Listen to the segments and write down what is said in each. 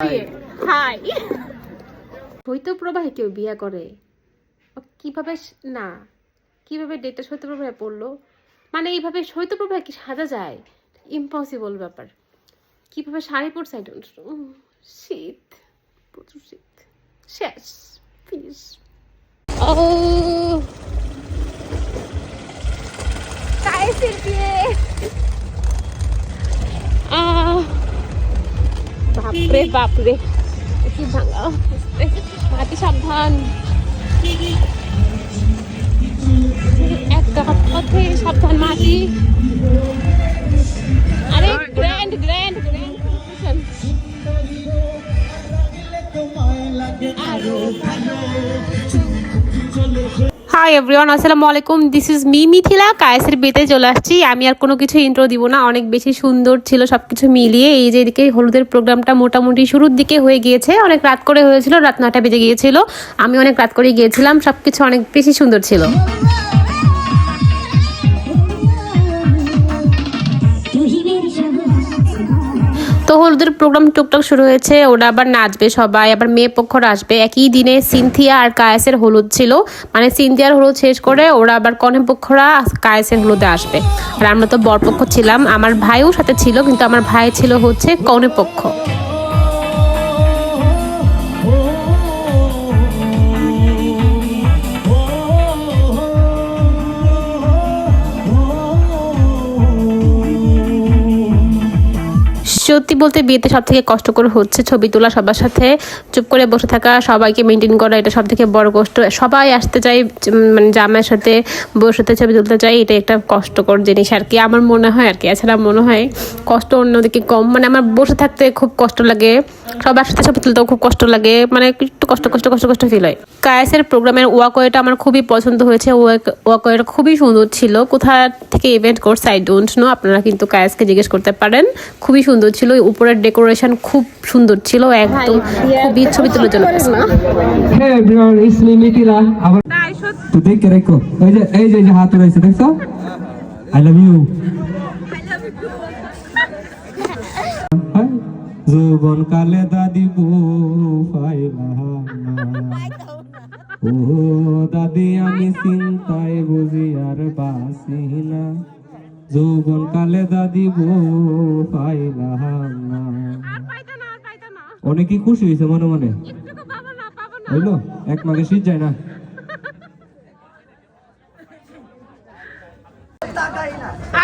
High শৈত্যপ্রবাহে কেউ বিয়ে করে। কীভাবে না কীভাবে ডেটটা শৈত্যপ্রবাহে পড়ল? মানে এইভাবে শৈত্যপ্রবাহে কি সাজা যায়? ইম্পসিবল ব্যাপার। কীভাবে শাড়ি পরছে? আই ডোন্ট শীত প্রচুর শীত শেষ ফিনিশ ও কায়েসের বিয়ে বাপরে বাপরে। কি ভাঙা মাটি সাবধান। একটা পথে সাবধান মাটি। আরে grand grand grand hi everyone আসসালামু আলাইকুম দিস ইজ মি মিথিলা কায়েসের বেতে চলে আসছি। আমি আর কোনো কিছু ইন্ট্রো দিব না। অনেক বেশি সুন্দর ছিল সব কিছু মিলিয়ে। এই যে এদিকে হলুদের প্রোগ্রামটা মোটামুটি শুরুর দিকে হয়ে গিয়েছে। অনেক রাত করে হয়েছিল। রাত নটা বেজে গিয়েছিল। আমি অনেক রাত করে গিয়েছিলাম। সব কিছু অনেক বেশি সুন্দর ছিল। তো হলুদের প্রোগ্রাম টুকটাক শুরু হয়েছে, ওরা আবার নাচবে সবাই, আবার মেয়ে পক্ষরা আসবে। একই দিনে সিনথিয়া আর কায়েসের হলুদ ছিল। মানে সিনথিয়ার হলুদ শেষ করে ওরা আবার কনে পক্ষরা কায়েসের হলুদে আসবে। আর আমরা তো বরপক্ষ ছিলাম, আমার ভাইও সাথে ছিল, কিন্তু আমার ভাই ছিল হচ্ছে কনে পক্ষ। সত্যি বলতে বিয়েতে সব থেকে কষ্টকর হচ্ছে ছবি তোলা, সবার সাথে চুপ করে বসে থাকা, সবাইকে মেনটেন করা, এটা সব থেকে বড় কষ্ট। সবাই আসতে চাই মানে জামাইয়ের সাথে বসে সাথে ছবি তুলতে চাই এটা একটা কষ্টকর জিনিস। আর কি আমার মনে হয়, আর কি, এছাড়া মনে হয় কষ্ট অন্যদিকে কম। মানে আমার বসে থাকতে খুব কষ্ট লাগে। সবার সাথে ছবি তুলতেও খুব কষ্ট লাগে মানে একটু কষ্ট কষ্ট কষ্ট কষ্ট ফিল হয়। কায়েসের প্রোগ্রামের ওয়াকওয়েটা আমার খুবই পছন্দ হয়েছে ওয়াকওয়েটা খুবই সুন্দর ছিল। কোথা থেকে ইভেন্ট করছে আই ডোন্ট নো আপনারা কিন্তু কায়েসকে জিজ্ঞেস করতে পারেন। খুবই সুন্দর ছিল উপরের ডেকোরেশন খুব সুন্দর ছিল একদম খুবই ছবি Mitila. আবার তো দেখে রেখো। এই যে এই যে এই যে হাত রয়েছে দেখছ? আই লাভ ইউ যৌবন কালে দাদি ও দাদি, আমি চিন্তায় বুঝি আর বাসি না যৌবন কালে দাদি না অনেকই খুশি হয়েছে মনে মনে। হইল? এক মাঘে শীত যায় না?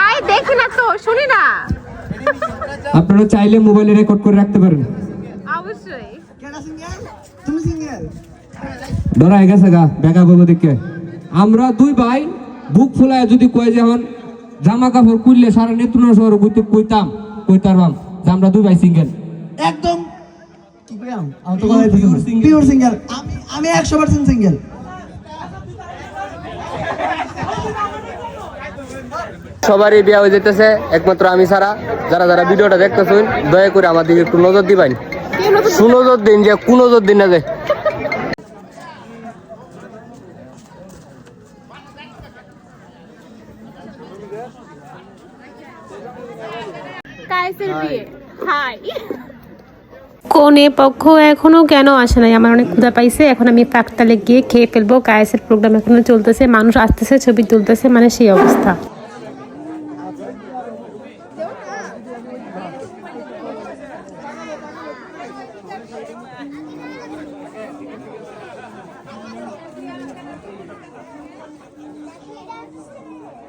আই দেখি না তো, শুনি না। আপনারা চাইলে মোবাইলে রেকর্ড করে রাখতে পারেন। অবশ্যই। ডরাই গেছে গা বেকা বাবু দিকে আমরা দুই ভাই বুক ফুলায় যদি কয়ে যেমন জামা কাপড় কুললে সারা নেত্রনা শহর কইতে কইতাম কইতারবাম যে আমরা দুই ভাই সিঙ্গেল একদম কি কইলাম? আমি তো সিঙ্গেল আমি আমি 100% সিঙ্গেল সবারই বিয়া হয়ে যেতেছে একমাত্র আমি ছাড়া। যারা যারা ভিডিওটা দেখতেছেন দয়া করে আমার দিকে একটু নজর দিবেন। সুনজর দিন যে কোন নজর দিন না যে। কোনে পক্ষ এখনও কেন আসে নাই? আমার অনেক ক্ষুধা পাইছে। এখন আমি পাকতালে গিয়ে খেয়ে ফেলব। কায়েসের প্রোগ্রাম এখনও চলতেছে। মানুষ আসতেছে ছবি তুলতেছে। মানে সেই অবস্থা।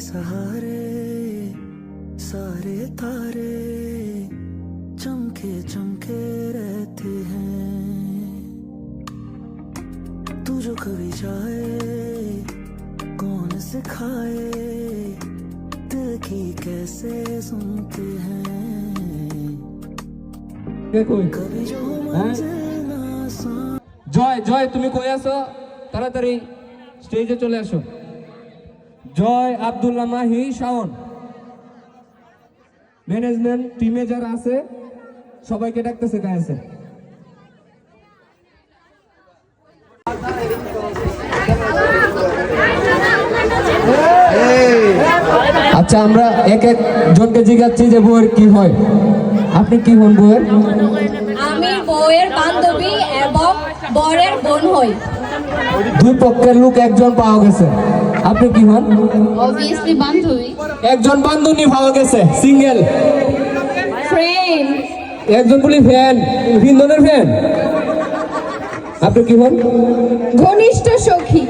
सहारे सारे तारे चमके चमके रहते हैं। तू जो कभी जाए कौन सिखाए दिल की कैसे सुनते हैं कोई कभी जो मंजिल জয় জয়, তুমি কই আছো? তাড়াতাড়ি স্টেজে চলে আসো। জয় আব্দুল্লাহ মাহি শাওন। ম্যানেজমেন্ট টিমে যারা আছে, সবাইকে ডাকতেছে কাছে আচ্ছা আমরা এক এক জনকে জিজ্ঞাসছি যে বউয়ের কি হয়। আপনি কি হন বউয়ের? আমি বউয়ের বান্ধবী। বরের বোন হই। দুই পক্ষের লোক একজন পাওয়া গেছে। আপনি কি হন? অবভিয়াসলি বান্ধবী। একজন বান্ধবী পাওয়া গেছে সিঙ্গেল। ফ্রেন্ড একজন বলি ফ্যান হিন্দনের ফ্যান। আপনি কি হন? ঘনিষ্ঠ সখী।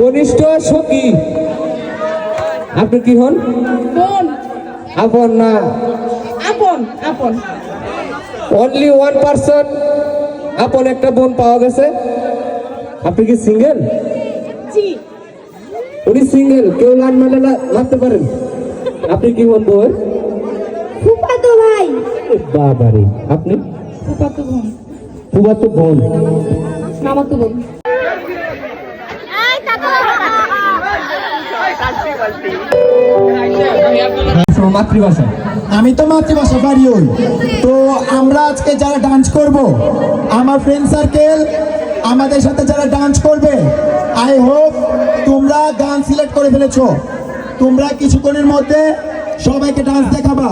ঘনিষ্ঠ সখী। আপনি কি হন? বোন। আপন না? আপন আপন। অনলি ওয়ান পার্সন আপন একটা বোন পাওয়া গেছে। আপনি কি সিঙ্গেল উনি সিঙ্গেল কেউ লান মালে লাগতে পারেন। আপনি কি ফুফাতো ভাই। বাবারে আপনি? বোন। ফুবাতো বোন। মামাতো বোন। মাতৃভাষা। আমি তো মাতৃভাষা পারি ওই। তো আমরা আজকে যারা ডান্স করব আমার ফ্রেন্ড সার্কেল আমাদের সাথে যারা ডান্স করবে আই হোপ তোমরা গান সিলেক্ট করে ফেলেছো। তোমরা কিছুক্ষণের মধ্যে সবাইকে ডান্স দেখাবা।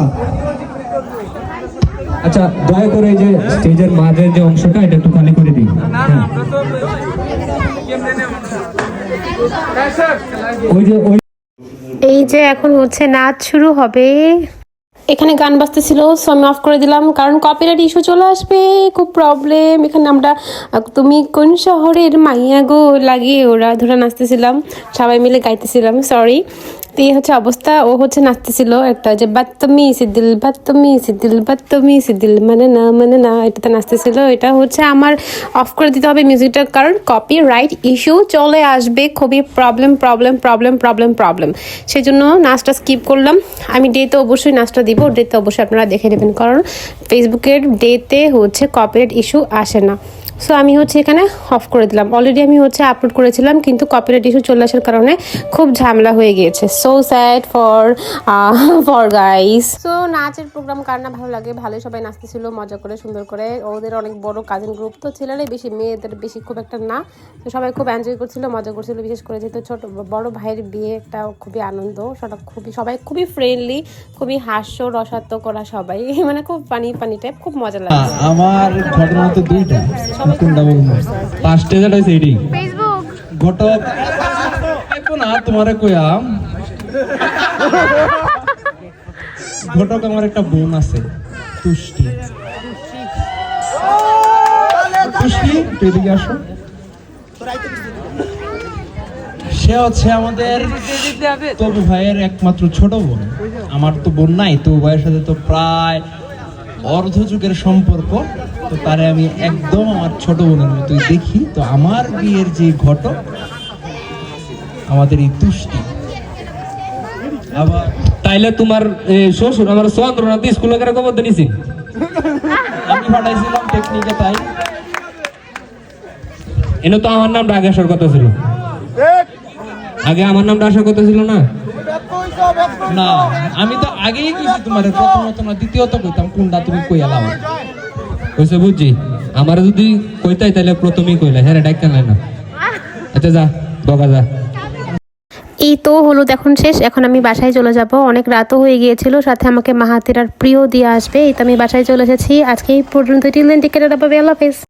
আচ্ছা দয়া করে এই যে স্টেজের মাঝের যে অংশটা এটা একটু খালি করে দিই হ্যাঁ। ওই যে ওই এই যে এখন হচ্ছে নাচ শুরু হবে। এখানে গান বাজতেছিল সো আমি অফ করে দিলাম, কারণ কপিরাইট ইস্যু চলে আসবে, খুব প্রবলেম এখানে আমরা তুমি কোন শহরের মাইয়া গো? লাগিয়ে ওরা ধরে নাচতেছিলাম, সবাই মিলে গাইতেছিলাম সরি তো এই হচ্ছে অবস্থা। ও হচ্ছে নাচতেছিল একটা যে বাত্তমি সিদ্দিল বাত্তমি সিদ্দিল বাত্তমি সিদ্দিল মানে না মানে না, এটাতে নাচতেছিল। এটা হচ্ছে আমার অফ করে দিতে হবে মিউজিকটা কারণ কপি রাইট ইস্যু চলে আসবে, খুবই problem problem problem problem problem সেই জন্য নাচটা স্কিপ করলাম। আমি ডেতে অবশ্যই নাচটা দিব ডেতে অবশ্যই আপনারা দেখে নেবেন, কারণ ফেসবুকের ডেতে হচ্ছে কপিরাইট ইস্যু আসে না। সো আমি হচ্ছে এখানে অফ করে দিলাম। অলরেডি আমি হচ্ছে আপলোড করেছিলাম কিন্তু কপিরাইট ইস্যু চলে আসার কারণে খুব ঝামেলা হয়ে গিয়েছে। So sad for for guys so নাচের প্রোগ্রাম কার না ভালো লাগে? ভালোই সবাই নাচতেছিল মজা করে সুন্দর করে। ওদের অনেক বড় কাজিন গ্রুপ তো ছেলেরাই বেশি মেয়েদের বেশি খুব একটা না। তো সবাই খুব এনজয় করছিল মজা করছিল বিশেষ করে যেহেতু ছোট বড় ভাইয়ের বিয়ে একটা খুবই আনন্দ সেটা খুবই সবাই খুবই ফ্রেন্ডলি খুবই হাস্য রসাত্ম করা সবাই। মানে খুব পানি পানি টাইপ খুব মজা লাগে আমার ঘটনা তো দুইটা। যেটা না তোমারে কয়াম ঘটক আমার একটা বোন আছে তুষ্টি তুষ্টি আসো সে হচ্ছে আমাদের তবু ভাইয়ের একমাত্র ছোট বোন আমার তো বোন নাই তবু ভাইয়ের সাথে তো প্রায় অর্ধ যুগের সম্পর্ক তো তারে আমি একদম আমার ছোট বোনের মতোই দেখি। তো আমার বিয়ের যে ঘটক আমাদের এই তুষ্টি। আবার তাইলে তোমার শ্বশুর আমার চন্দ্রনাথ স্কুলে করে খবর দিয়েছি আমি পাঠাইছিলাম টেকনিকে তাই। এনে তো আমার নামটা আগে আসার কথা ছিল। আগে আমার নামটা আসার কথা ছিল না? না, আমি তো আগেই কইছি তোমার, প্রথমত না, দ্বিতীয়ত কইতাম, কোনটা তুমি কইয়া লাও। কইছে, বুঝছি। আমার যদি কইতাই তাহলে প্রথমেই কইলে। হ্যাঁ ডাক্তার না। আচ্ছা যা বকা যা। এই তো হলুদ এখন শেষ। এখন আমি বাসায় চলে যাব। অনেক রাতও হয়ে গিয়েছিল। সাথে আমাকে মাহাতির আর প্রিয় দিয়ে আসবে। এই তো আমি বাসায় চলে এসেছি। আজকে এই পর্যন্ত টিলেন টিকেট আল্লাহ হাফেজ।